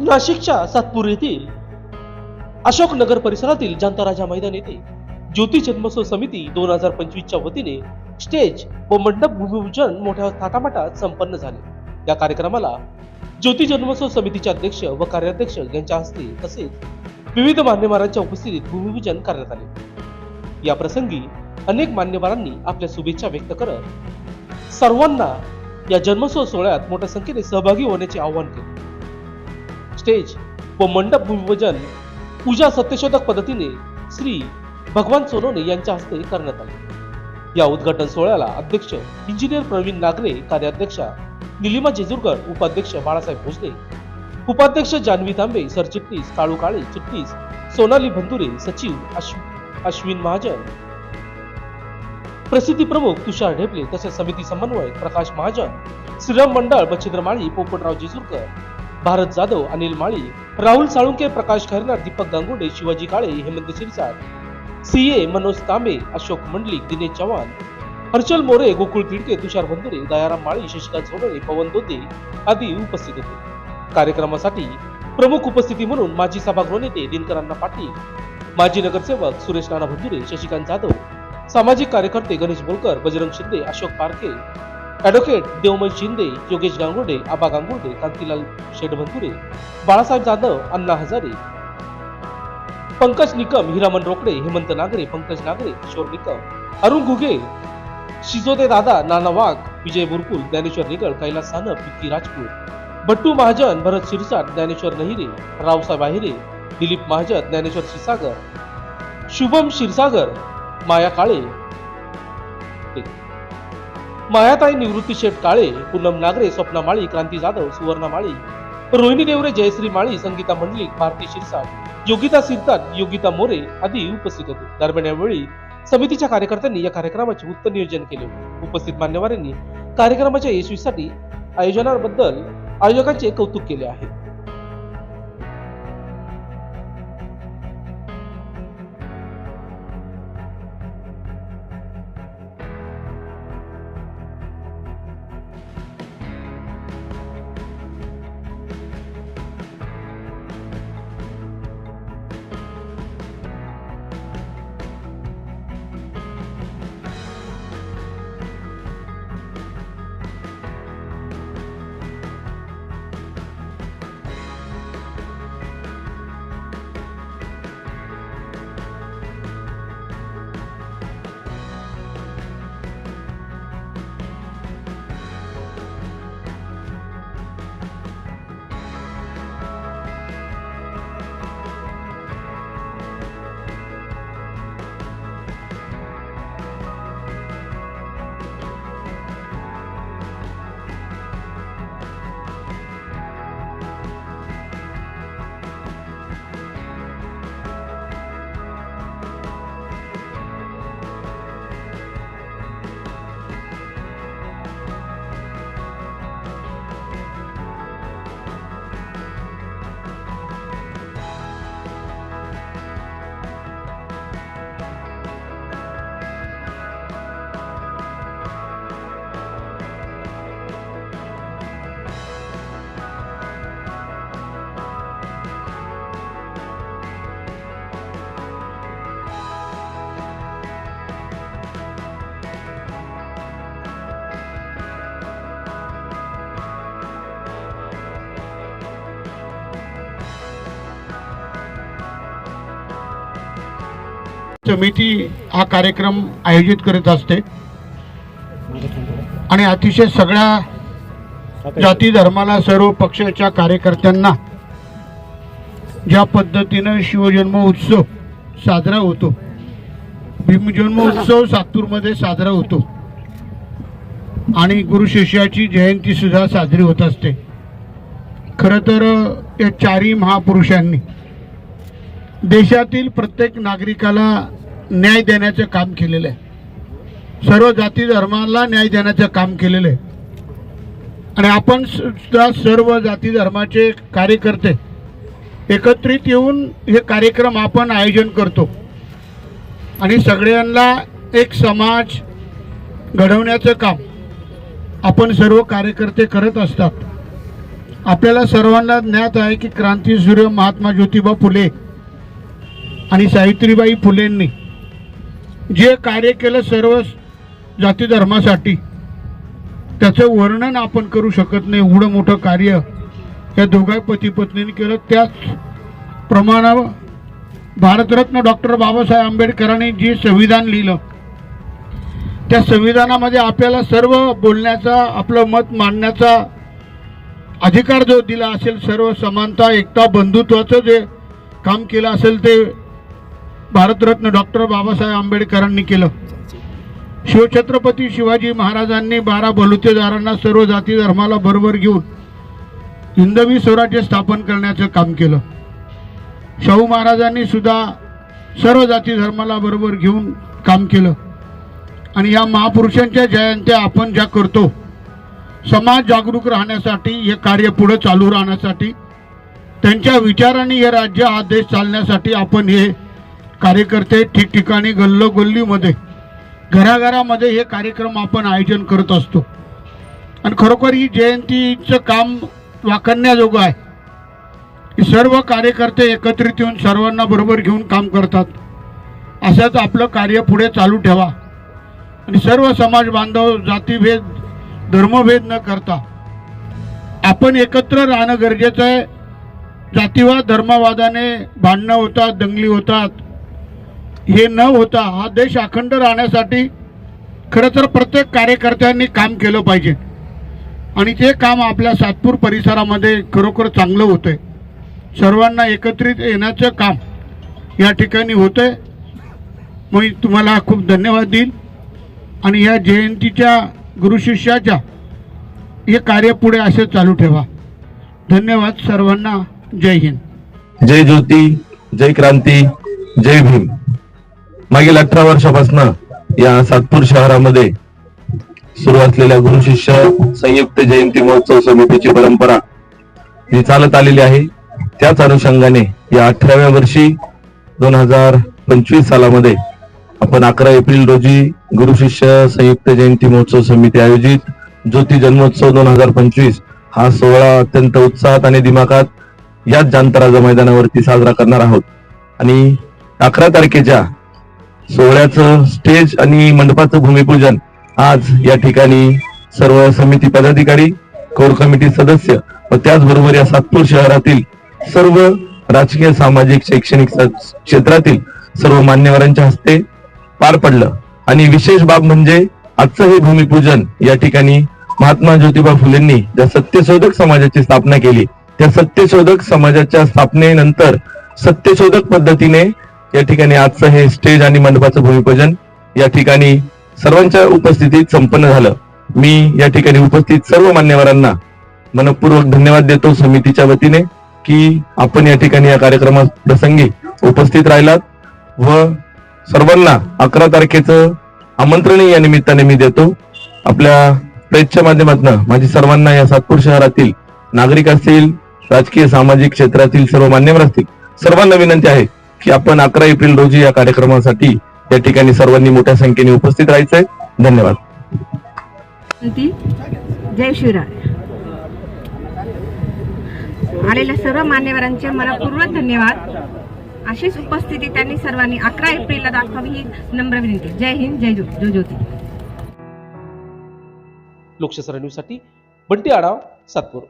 नाशिकच्या सातपूर येथील अशोक नगर परिसरातील जनता मैदान येथे ज्योती जन्मोत्सव समिती दोन हजार पंचवीसच्या वतीने स्टेज व मंडप भूमिपूजन मोठ्या थाटामाटात संपन्न झाले. या कार्यक्रमाला ज्योती जन्मोत्सव समितीचे अध्यक्ष व कार्याध्यक्ष यांच्या हस्ते तसेच विविध मान्यवरांच्या उपस्थितीत भूमिपूजन करण्यात आले. या प्रसंगी अनेक मान्यवरांनी आपल्या शुभेच्छा व्यक्त करत सर्वांना या जन्मोत्सव सोहळ्यात मोठ्या संख्येने सहभागी होण्याचे आवाहन केले. स्टेज व मंडप भूमिपूजन पूजा सत्यशोधक पद्धतीने श्री भगवान सोनवणे यांच्या हस्ते करण्यात आले. या उद्घाटन सोहळ्याला अध्यक्ष इंजिनियर प्रवीण नागरे कार्याध्यक्षा निलिमा जेजुरकर उपाध्यक्ष बाळासाहेब भोसले उपाध्यक्ष जान्हवी तांबे सरचिटणीस काळू काळे चिटणीस सोनाली भंदुरे सचिव अश्व- अश्विन महाजन. प्रसिद्धी प्रमुख तुषार ढेपले तसेच समिती समन्वयक प्रकाश महाजन श्रीराम मंडळ बचिंद्र माळी पोपटराव जेजुरकर भारत जाधव अनिल माळी राहुल साळुंके प्रकाश खैरनार दीपक गांगुडे शिवाजी काळे हेमंत शिरसाट सीए मनोज तांबे अशोक मंडलिक दिनेश चव्हाण हर्षल मोरे गोकुळ तिडके तुषार बंधुरे दयाराम माळी शशिकांत सोनवणे पवन दोते आदी उपस्थित होते. कार्यक्रमासाठी प्रमुख उपस्थिती म्हणून माजी सभागृह नेते दिनकरांना पाटील माजी नगरसेवक सुरेश नाना भंदुरे शशिकांत जाधव सामाजिक कार्यकर्ते गणेश बोलकर बजरंग शिंदे अशोक पारखे ॲडव्होकेट देवमय शिंदे योगेश गांगुर्डे आबा गांगुर्डे कांतीलाल शेडभंतुरे बाळासाहेब जाधव अण्णा हजारे पंकज निकम हिरामन रोकडे हेमंत नागरे पंकज नागरे किशोर निकम अरुण घुगे शिजोदे दादा नाना वाघ विजय बुरकुल ज्ञानेश्वर निगळ कैलास सानप विक्की राजपूत बट्टू महाजन भरत शिरसाट ज्ञानेश्वर नहिरे रावसाहेब आहिरे दिलीप महाजन ज्ञानेश्वर क्षीरसागर शुभम क्षीरसागर माया काळे मायाताई निवृत्ती शेठ काळे पूनम नागरे स्वप्ना माळी क्रांती जाधव सुवर्णा माळी रोहिणी देवरे जयश्री माळी संगीता मंडलिक भारती शिरसाट योगिता सिरतात योगिता मोरे आदी उपस्थित होते. दरम्यान यावेळी समितीच्या कार्यकर्त्यांनी या कार्यक्रमाचे उत्तम नियोजन केले होते. उपस्थित मान्यवरांनी कार्यक्रमाच्या यशस्वीसाठी आयोजनाबद्दल आयोजकांचे कौतुक केले आहे. समिती हा कार्यक्रम आयोजित करत असते. आणि अतिशय सगळ्या जाती धर्माला सर्व पक्षाच्या कार्यकर्त्यांना ज्या पद्धतीनं शिवजन्म उत्सव साजरा होतो भीमजन्म उत्सव सातूरमध्ये साजरा होतो आणि गुरु शिष्याची जयंती सुद्धा साजरी होत असते. खरं तर या चारही महापुरुषांनी देशातील प्रत्येक नागरिकाला न्याय देण्याचं काम केलेलं आहे. सर्व जाती धर्माला न्याय देण्याचं काम केलेलं आहे. आणि आपण सुद्धा सर्व जाती धर्माचे कार्यकर्ते एकत्रित येऊन हे कार्यक्रम आपण आयोजन करतो. आणि सगळ्यांना एक समाज घडवण्याचं काम आपण सर्व कार्यकर्ते करत असतात. आपल्याला सर्वांना ज्ञात आहे की क्रांतीसूर्य महात्मा ज्योतिबा फुले आणि सावित्रीबाई फुलेंनी जे कार्य केलं सर्व जाती धर्मासाठी त्याचं वर्णन आपण करू शकत नाही. एवढं मोठं कार्य या दोघा पती पत्नीने केलं. त्याच प्रमाणावर भारतरत्न डॉक्टर बाबासाहेब आंबेडकरांनी जे संविधान लिहिलं त्या संविधानामध्ये आपल्याला सर्व बोलण्याचा आपलं मत मांडण्याचा अधिकार जो दिला असेल सर्व समानता एकता बंधुत्वाचं जे काम केलं असेल ते भारतरत्न डॉक्टर बाबासाहेब आंबेडकरांनी केलं. शिवछत्रपती शिवाजी महाराजांनी बारा बलुतेदारांना सर्व जाती धर्माला बरोबर घेऊन हिंदवी स्वराज्य स्थापन करण्याचं काम केलं. शाहू महाराजांनी सुद्धा सर्व जाती धर्माला बरोबर घेऊन काम केलं. आणि या महापुरुषांच्या जयंत्या आपण ज्या करतो समाज जागरूक राहण्यासाठी हे कार्य पुढे चालू राहण्यासाठी त्यांच्या विचारांनी हे राज्य हा देश चालण्यासाठी आपण हे कार्यकर्ते ठिकठिकाणी गल्लोगल्लीमध्ये घराघरामध्ये हे कार्यक्रम आपण आयोजन करत असतो. आणि खरोखर ही जयंतीचं काम वाखण्याजोगं आहे. सर्व कार्यकर्ते एकत्रित येऊन सर्वांना बरोबर घेऊन काम करतात. असंच आपलं कार्य पुढे चालू ठेवा. आणि सर्व समाज बांधव जातीभेद धर्मभेद न करता आपण एकत्र राहणं गरजेचं आहे. जातीवाद धर्मवादाने भांडणं होतात दंगली होतात. हे न होता हा देश अखंड राहण्यासाठी खरं तर प्रत्येक कार्यकर्त्यांनी काम केलं पाहिजे. आणि ते काम आपल्या सातपूर परिसरामध्ये खरोखर चांगलं होतंय. सर्वांना एकत्रित येण्याचं काम या ठिकाणी होतंय. मी तुम्हाला खूप धन्यवाद देईल आणि या जयंतीच्या गुरुशिष्याच्या हे कार्य पुढे असे चालू ठेवा. धन्यवाद सर्वांना. जय हिंद. जय ज्योती जय क्रांती जय भीम. मागील अठरा वर्षापासून या सातपूर शहरामध्ये सुरू असलेल्या गुरु शिष्य संयुक्त जयंती महोत्सव समितीची परंपरा जी चालत आलेली आहे. त्याच अनुषंगाने या अठराव्या वर्षी दोन हजार पंचवीस सालामध्ये आपण अकरा एप्रिल रोजी गुरु शिष्य संयुक्त जयंती महोत्सव समिती आयोजित ज्योती जन्मोत्सव दोन हजार पंचवीस हा सोहळा अत्यंत उत्साहात आणि दिमाखात याच जांतराजा मैदानावरती साजरा करणार आहोत. आणि अकरा तारखेच्या सोहळ्याचं स्टेज आणि मंडपाचं भूमिपूजन आज या ठिकाणी सर्व समिती पदाधिकारी कोर कमिटी सदस्य व त्याचबरोबर या सातपूर शहरातील सर्व राजकीय सामाजिक शैक्षणिक क्षेत्रातील सर्व मान्यवरांच्या हस्ते पार पडलं. आणि विशेष बाब म्हणजे आजचं हे भूमिपूजन या ठिकाणी महात्मा ज्योतिबा फुलेंनी ज्या सत्यशोधक समाजाची स्थापना केली त्या सत्यशोधक समाजाच्या स्थापनेनंतर सत्यशोधक पद्धतीने या ठिकाणी आजचं हे स्टेज आणि मंडपाचं भूमिपूजन या ठिकाणी सर्वांच्या उपस्थितीत संपन्न झालं. मी या ठिकाणी उपस्थित सर्व मान्यवरांना मनपूर्वक धन्यवाद देतो समितीच्या वतीने की आपण या ठिकाणी या कार्यक्रमा प्रसंगी उपस्थित राहिलात व सर्वांना अकरा तारखेचं आमंत्रणही या निमित्ताने मी देतो. आपल्या प्रेसच्या माध्यमातून माझी सर्वांना या सातपूर शहरातील नागरिक असतील राजकीय सामाजिक क्षेत्रातील सर्व मान्यवर असतील सर्वांना विनंती आहे की आपण अकरा एप्रिल रोजी या कार्यक्रमासाठी या ठिकाणी सर्वांनी मोठ्या संख्येने उपस्थित राहायचंय. धन्यवाद. ती जय शिवराय. आलेल्या सर्व मान्यवरांचे मनपूर्वक धन्यवाद. अशीच उपस्थिती त्यांनी सर्वांनी अकरा एप्रिलला दाखवावी ही नम्र विनंती. जय हिंद जय ज्यो- जय ज्योती. लोकशाही न्यूजसाठी बंटी आढाव सातपूर.